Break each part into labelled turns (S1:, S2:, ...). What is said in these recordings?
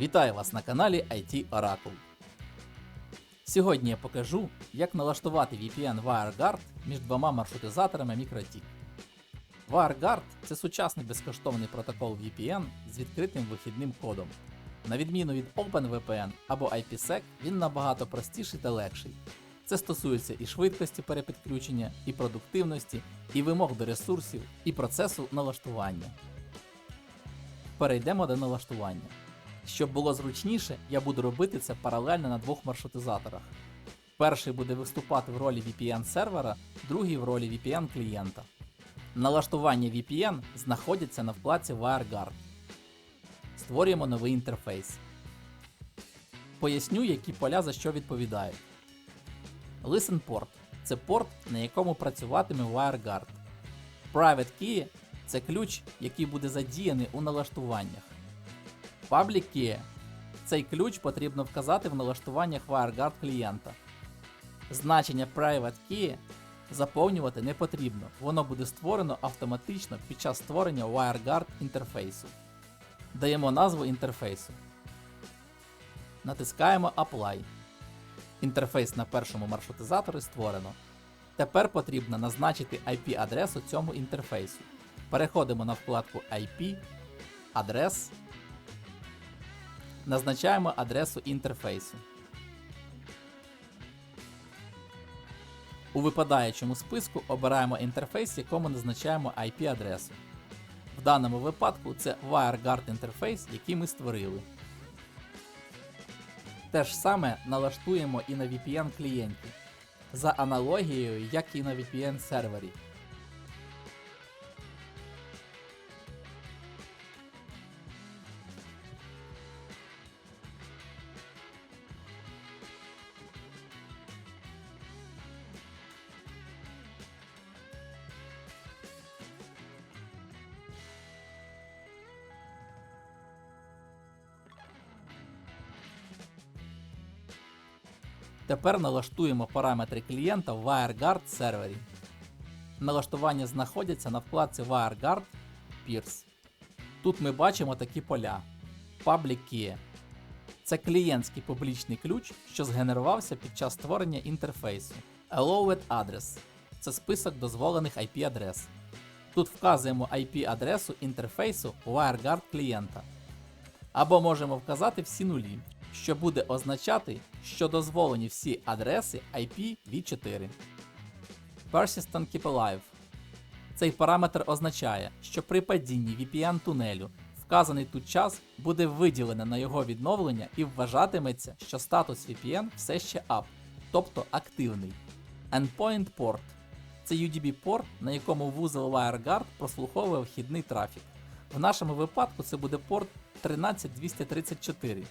S1: Вітаю вас на каналі IT Oracle. Сьогодні я покажу, як налаштувати VPN WireGuard між двома маршрутизаторами MikroTik. WireGuard – це сучасний безкоштовний протокол VPN з відкритим вихідним кодом. На відміну від OpenVPN або IPsec, він набагато простіший та легший. Це стосується і швидкості перепідключення, і продуктивності, і вимог до ресурсів, і процесу налаштування. Перейдемо до налаштування. Щоб було зручніше, я буду робити це паралельно на двох маршрутизаторах. Перший буде виступати в ролі VPN сервера, другий в ролі VPN клієнта. Налаштування VPN знаходяться на вкладці WireGuard. Створюємо новий інтерфейс. Поясню, які поля за що відповідають. Listen port – це порт, на якому працюватиме WireGuard. Private Key – це ключ, який буде задіяний у налаштуваннях. Key – цей ключ потрібно вказати в налаштуваннях WireGuard клієнта. Значення Private Key заповнювати не потрібно, воно буде створено автоматично під час створення WireGuard інтерфейсу. Даємо назву інтерфейсу. Натискаємо Apply. Інтерфейс на першому маршрутизаторі створено. Тепер потрібно назначити IP-адресу цьому інтерфейсу. Переходимо на вкладку IP, адрес. Назначаємо адресу інтерфейсу. У випадаючому списку обираємо інтерфейс, якому назначаємо IP-адресу. В даному випадку це WireGuard інтерфейс, який ми створили. Те ж саме налаштуємо і на VPN клієнті за аналогією, як і на VPN сервері. Тепер налаштуємо параметри клієнта в WireGuard сервері. Налаштування знаходяться на вкладці WireGuard Peers. Тут ми бачимо такі поля. Public Key. Це клієнтський публічний ключ, що згенерувався під час створення інтерфейсу. Allowed Address це список дозволених IP-адрес. Тут вказуємо IP-адресу інтерфейсу WireGuard клієнта. Або можемо вказати всі нулі, що буде означати, що дозволені всі адреси IPv4. Persistent Keep Alive. Цей параметр означає, що при падінні VPN тунелю вказаний тут час буде виділено на його відновлення і вважатиметься, що статус VPN все ще up, тобто активний. Endpoint Port це UDP-порт, на якому вузол WireGuard прослуховує вхідний трафік. В нашому випадку це буде порт 13234.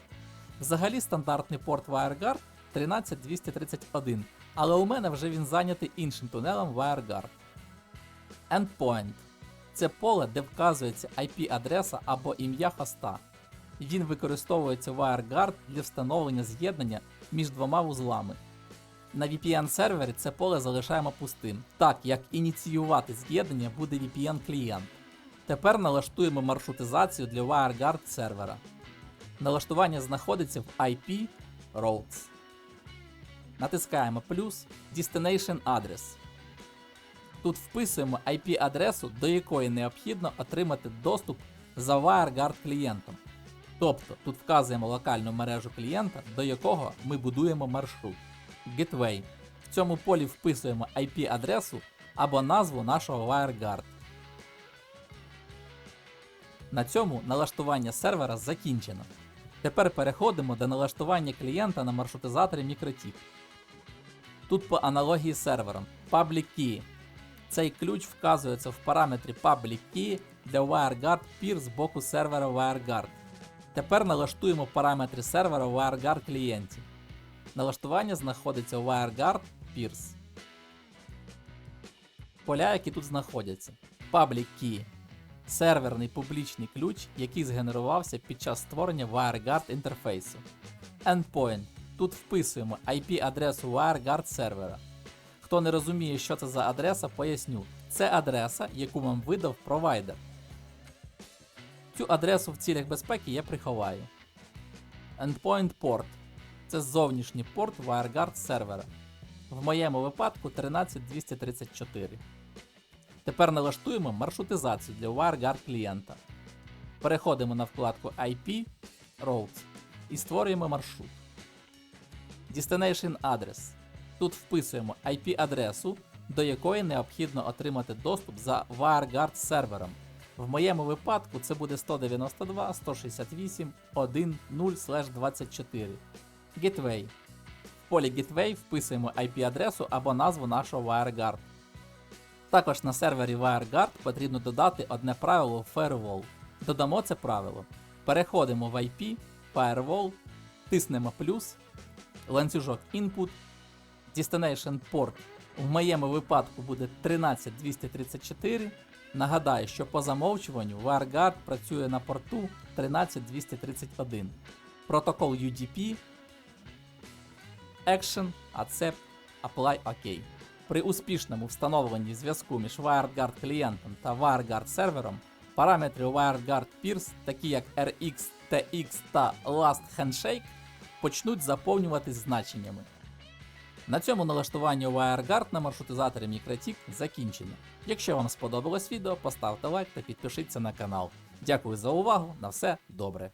S1: Взагалі стандартний порт WireGuard 13231, але у мене вже він зайнятий іншим тунелем WireGuard. Endpoint це поле, де вказується IP-адреса або ім'я хоста. Він використовується WireGuard для встановлення з'єднання між двома вузлами. На VPN сервері це поле залишаємо пустим, так як ініціювати з'єднання буде VPN клієнт. Тепер налаштуємо маршрутизацію для WireGuard сервера. Налаштування знаходиться в IP Routes. Натискаємо плюс Destination Address. Тут вписуємо IP-адресу, до якої необхідно отримати доступ за WireGuard клієнтом. Тобто тут вказуємо локальну мережу клієнта, до якого ми будуємо маршрут. Gateway. В цьому полі вписуємо IP-адресу або назву нашого WireGuard. На цьому налаштування сервера закінчено. Тепер переходимо до налаштування клієнта на маршрутизаторі MikroTik. Тут по аналогії з сервером Public Key. Цей ключ вказується в параметрі Public Key для WireGuard Peer з боку сервера WireGuard. Тепер налаштуємо параметри сервера WireGuard клієнті. Налаштування знаходиться у WireGuard Peers. Поля, які тут знаходяться. Public Key серверний публічний ключ, який згенерувався під час створення WireGuard інтерфейсу. Endpoint. Тут вписуємо IP-адресу WireGuard сервера. Хто не розуміє, що це за адреса, поясню. Це адреса, яку вам видав провайдер. Цю адресу в цілях безпеки я приховаю. Endpoint Port це зовнішній порт WireGuard сервера. В моєму випадку 13234. Тепер налаштуємо маршрутизацію для WireGuard клієнта. Переходимо на вкладку IP Routes і створюємо маршрут. Destination Address. Тут вписуємо IP-адресу, до якої необхідно отримати доступ за WireGuard сервером. В моєму випадку це буде 192.168.1.0/24. Gateway. В полі Gateway вписуємо IP-адресу або назву нашого WireGuard. Також на сервері WireGuard потрібно додати одне правило Firewall. Додамо це правило. Переходимо в IP, Firewall, тиснемо плюс, ланцюжок Input, Destination Port в моєму випадку буде 13234. Нагадаю, що по замовчуванню WireGuard працює на порту 13231. Протокол UDP, Action, Accept, Apply OK. При успішному встановленні зв'язку між WireGuard клієнтом та WireGuard сервером параметри WireGuard Peers, такі як RX, TX та Last Handshake, почнуть заповнюватись значеннями. На цьому налаштування WireGuard на маршрутизаторі MikroTik закінчено. Якщо вам сподобалось відео, поставте лайк та підпишіться на канал. Дякую за увагу, на все добре.